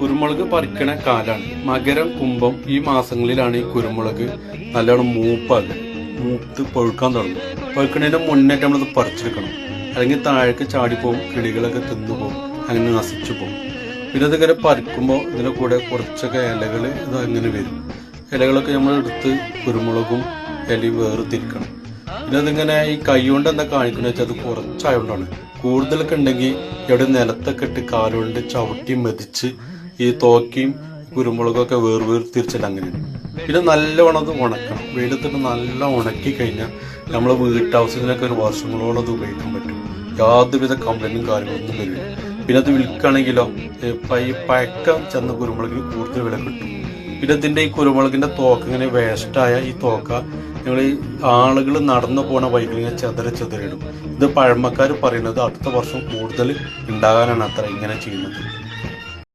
കുരുമുളക് പറിക്കണ കാലാണ്. മകരം കുംഭം ഈ മാസങ്ങളിലാണ് ഈ കുരുമുളക് നല്ലോണം മൂപ്പാകുക മൂത്ത് പഴുക്കാൻ തുടങ്ങും. പഴുക്കണതിന് മുന്നേറ്റ് നമ്മളത് പറിച്ചെടുക്കണം. അല്ലെങ്കിൽ താഴേക്ക് ചാടിപ്പോവും കിളികളൊക്കെ തിന്നുപോകും അങ്ങനെ നശിച്ചു പോകും പിന്നെ ഇതിങ്ങനെ പറിക്കുമ്പോൾ ഇതിന്റെ കൂടെ കുറച്ചൊക്കെ ഇലകൾ ഇത് അങ്ങനെ വരും. ഇലകളൊക്കെ നമ്മൾ എടുത്ത് കുരുമുളകും ഇലയും വേർതിരിക്കണം. പിന്നെ അതിങ്ങനെ ഈ കൈ കൊണ്ട് എന്താ കാണിക്കുന്നത് വെച്ചാൽ അത് കുറച്ചായതുകൊണ്ടാണ് കൂടുതലൊക്കെ ഉണ്ടെങ്കിൽ ഇവിടെ നിലത്തൊക്കെ ഇട്ട് കാലുകൊണ്ട് ചവിട്ടി മെതിച്ച് ഈ തോക്കിയും കുരുമുളകൊക്കെ ഒക്കെ വേർവേർ തിരിച്ചിട്ട് അങ്ങനെയാണ് പിന്നെ നല്ലവണ്ണം അത് ഉണക്കണം. വെയിലത്തിട്ട് നല്ല ഉണക്കി കഴിഞ്ഞാൽ നമ്മൾ വീട്ടാവശ്യത്തിനൊക്കെ ഒരു വർഷങ്ങളോളം അത് ഉപയോഗിക്കാൻ പറ്റും. യാതൊരുവിധ കംപ്ലൈന്റും കാര്യങ്ങളൊന്നും വരില്ല. പിന്നെ അത് വിൽക്കുകയാണെങ്കിലോ പൈ പഴക്കം ചെന്ന കുരുമുളകിന് കൂടുതൽ വില കിട്ടും. പിന്നെ ഇതിന്റെ ഈ കുരുമുളകിന്റെ തോക്ക ഇങ്ങനെ വേസ്റ്റായ ഈ തോക്ക? ഞങ്ങൾ ഈ ആളുകൾ നടന്നു പോണ വഴികൾ ഇങ്ങനെ ചെതറി ചെതറിയിടും. ഇത് പഴമക്കാർ പറയുന്നത് അടുത്ത വർഷം കൂടുതൽ ഉണ്ടാകാനാണ് അത്ര ഇങ്ങനെ ചെയ്യുന്നത്.